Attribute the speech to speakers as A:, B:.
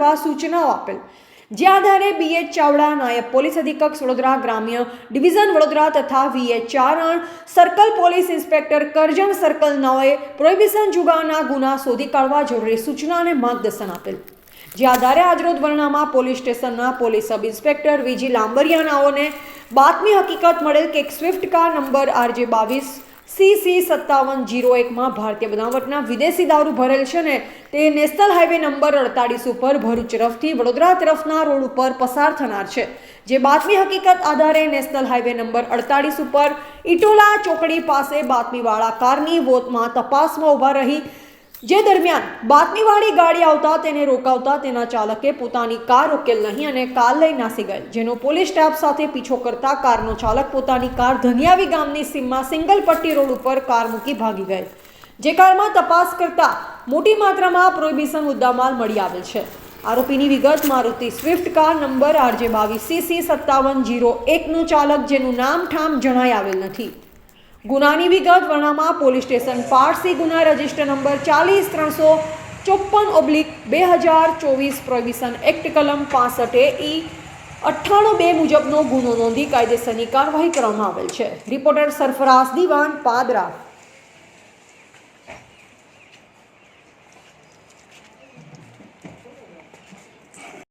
A: કરવા સૂચનાઓ આપેલ. જે આધારે બીએચ ચાવડા નાયબ પોલીસ અધિક્ષક વડોદરા ગ્રામ્ય ડિવિઝન વડોદરા તથા VH Charan circle police inspector Karjan circle નવે પ્રોહિબિશન જુગાના ગુના શોધી કાઢવા જરૂરી સૂચના અને માર્ગદર્શન આપેલ. જે આધારે આજરોજ વર્ણામાં પોલીસ સ્ટેશનના પોલીસ સબ ઇન્સ્પેક્ટર વીજી લાંબરિયાનાઓને બાતમી હકીકત મળેલ કે એક સ્વિફ્ટ કાર નંબર આરજે બાવીસ સી સી સત્તાવન જીરો એકમાં ભારતીય બનાવટના વિદેશી દારૂ ભરેલ છે ને, તે નેશનલ હાઈવે નંબર અડતાળીસ ઉપર ભરૂચ તરફથી વડોદરા તરફના રોડ ઉપર પસાર થનાર છે. જે બાતમી હકીકત આધારે નેશનલ હાઈવે નંબર અડતાળીસ ઉપર ઇટોલા ચોકડી પાસે બાતમીવાળા કારની વોતમાં તપાસમાં ઊભા રહી જે દરમિયાન બાતમીવાળી ગાડી આવતા તેને રોકાવતા તેના ચાલકે પોતાની કાર રોકેલ નહીં અને કાર લઈ નાસી ગયેલ, જેનો પોલીસ સ્ટાફ સાથે પીછો કરતા કારનો ચાલક પોતાની કાર ધનિયાવી ગામની સીમમાં સિંગલ પટ્ટી રોડ ઉપર કાર મૂકી ભાગી ગયેલ, જે કારમાં તપાસ કરતા મોટી માત્રામાં પ્રોહિબિશન મુદ્દામાલ મળી આવેલ છે. આરોપીની વિગત, Maruti swift car number RJ બાવીસ સીસી સત્તાવન જીરો એકનું ચાલક, જેનું નામ ઠામ જણાઈ આવેલ નથી. ગુનાની વિગત વર્ણામાં પોલીસ સ્ટેશન પારસી ગુના રજિસ્ટર નંબર ચાલીસ ત્રણસો ચોપન ઓબ્લિક બે હજાર ચોવીસ પ્રોહિબિશન એક્ટ કલમ પાસઠ એ ઈ અઠ્ઠાણું બે મુજબનો ગુનો નોંધી કાયદેસરની કાર્યવાહી કરવામાં આવેલ છે. રિપોર્ટર સરફરાઝ દિવાન પાદરા.